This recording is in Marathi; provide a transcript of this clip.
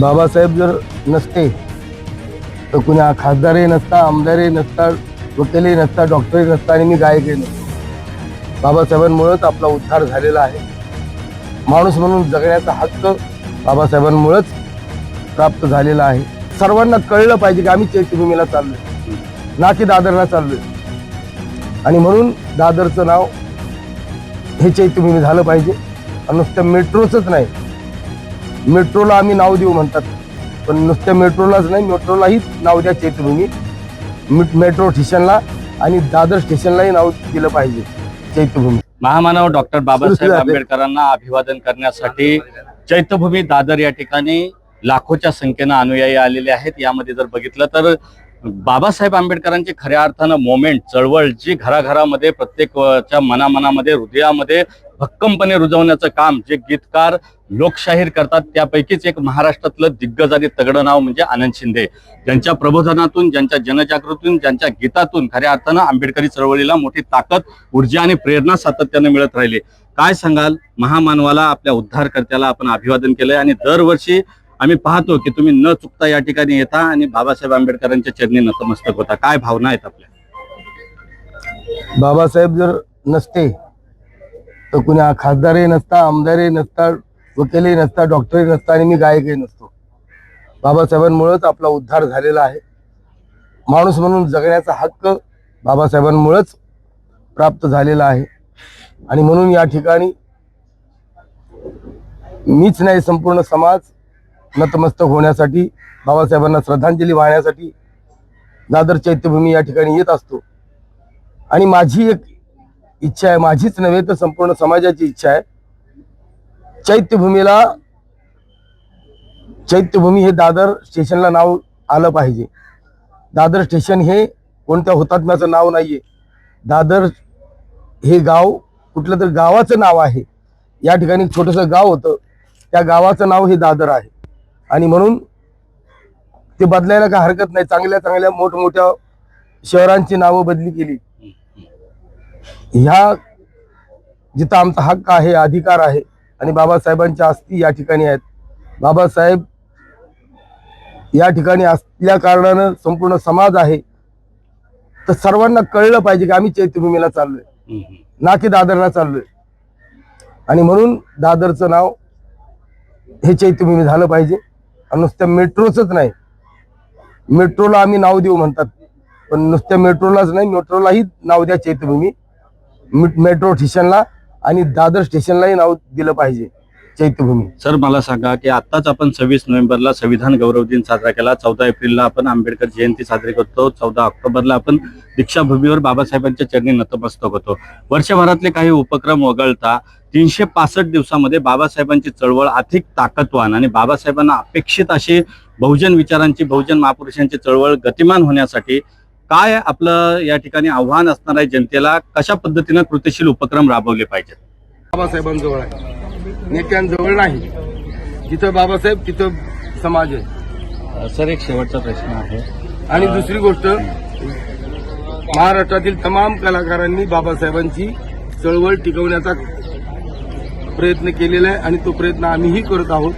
बाबासाहेब जर नसते तर कुणी खासदारही नसता आमदारही नसता वकीलही नसता डॉक्टरही नसता आणि मी गायकही नसतो. बाबासाहेबांमुळेच आपला उद्धार झालेला आहे. माणूस म्हणून जगण्याचा हक्क बाबासाहेबांमुळेच प्राप्त झालेला आहे. सर्वांना कळलं पाहिजे की आम्ही चैत्यभूमीला चाललोय. ना की दादरला चाललोय. आणि म्हणून दादरचं नाव हे चैत्यभूमी झालं पाहिजे. आणि नुसतं मेट्रोचंच नाही मेट्रोला आम्ही नाव देऊ म्हणतात. पण नुसत्या मेट्रोलाच नाही मेट्रोलाही नाव द्या चैत्यभूमी मेट्रो स्टेशनला आणि दादर स्टेशनलाही नाव दिलं पाहिजे चैत्यभूमी महामानव डॉक्टर बाबासाहेब. आंबेडकरांना अभिवादन करण्यासाठी चैत्यभूमी दादर या ठिकाणी लाखोच्या संख्येनं अनुयायी आलेले आहेत. यामध्ये जर बघितलं तर बाबासाहेब आंबेडकरांची खऱ्या अर्थानं मोमेंट चळवळ जी घराघरामध्ये प्रत्येकच्या मनामनामध्ये हृदयामध्ये भक्कमपणे रुजवण्याचं काम जे गीतकार लोकशाहीर करतात त्यापैकीच एक महाराष्ट्रातलं दिग्गज आणि तगडं नाव म्हणजे आनंद शिंदे. ज्यांच्या प्रबोधनातून ज्यांच्या जनजागृतीतून ज्यांच्या गीतातून खऱ्या अर्थानं आंबेडकरी चळवळीला मोठी ताकद ऊर्जा आणि प्रेरणा सातत्याने मिळत राहिली. काय सांगाल? महामानवाला आपल्या उद्धारकर्त्याला आपण अभिवादन केलंय आणि दरवर्षी आम्ही पाहतो की तुम्ही न चुकता या ठिकाणी येता आणि बाबासाहेब आंबेडकरांच्या चरणी नतमस्तक होता. काय भावना आहेत आपल्या? बाबासाहेब जर नसते तर कुणी खासदारही नसता आमदारही नसता वकीलही नसता डॉक्टरही नसता आणि मी गायकही नसतो. बाबासाहेबांमुळेच आपला उद्धार झालेला आहे. माणूस म्हणून जगण्याचा हक्क बाबासाहेबांमुळेच प्राप्त झालेला आहे. आणि म्हणून या ठिकाणी मीच नाही संपूर्ण समाज नतमस्तक होण्यासाठी बाबासाहेबांना श्रद्धांजली वाहण्यासाठी दादर चैत्यभूमी या ठिकाणी येत असतो. आणि माझी एक इच्छा आहे माझीच नव्हे तर संपूर्ण समाजाची इच्छा आहे. चैत्यभूमीला चैत्यभूमी हे दादर स्टेशनला नाव आलं पाहिजे. दादर स्टेशन हे कोणत्या हुतात्म्याचं नाव नाहीये. दादर हे गाव कुठलं तर गावाचं नाव आहे. या ठिकाणी छोटंसं गाव होतं. त्या गावाचं नाव हे दादर आहे. आणि म्हणून ते बदलायला काय हरकत नाही. चांगल्या चांगल्या मोठमोठ्या शहरांची नावं बदली केली. ह्या जिथं आमचा हक्क आहे अधिकार आहे आणि बाबासाहेबांच्या अस्थी या ठिकाणी आहेत. बाबासाहेब या ठिकाणी असल्या कारणानं संपूर्ण समाज आहे. तर सर्वांना कळलं पाहिजे की आम्ही चैत्यभूमीला चाललोय. ना की दादरला चाललोय. आणि म्हणून दादरचं नाव हे चैत्यभूमी झालं पाहिजे. आणि नुसत्या मेट्रोचंच नाही. मेट्रोला आम्ही नाव देऊ म्हणतात. पण नुसत्या मेट्रोलाच नाही मेट्रोलाही नाव द्या चैत्यभूमी. मेट्रो स्टेशनला आणि दादर स्टेशनलाही नाव दिलं पाहिजे. चैत्यभूमी. सर मला सांगा की आताच आपण सव्वीस नोव्हेंबरला संविधान गौरव दिन साजरा केला. चौदा एप्रिलला आपण आंबेडकर जयंती साजरी करतो. चौदा ऑक्टोबरला आपण दीक्षाभूमीवर बाबासाहेबांच्या चरणी नतमस्तक होतो. वर्षभरातले काही उपक्रम वगळता तीनशे पासष्ट दिवसामध्ये बाबासाहेबांची चळवळ अधिक ताकदवान आणि बाबासाहेबांना अपेक्षित अशी बहुजन विचारांची बहुजन महापुरुषांची चळवळ गतिमान होण्यासाठी काय आपलं या ठिकाणी आव्हान असणार आहे जनतेला? कशा पद्धतीनं कृतीशील उपक्रम राबवले पाहिजेत? बाबासाहेबांजवळ आहे. नेत्यांजवळ नाही. जिथं बाबासाहेब तिथं समाज आहे. सर एक शेवटचा प्रश्न आहे. आणि दुसरी गोष्ट महाराष्ट्रातील तमाम कलाकारांनी बाबासाहेबांची चळवळ टिकवण्याचा प्रयत्न केलेला आहे आणि तो प्रयत्न आम्हीही करत आहोत.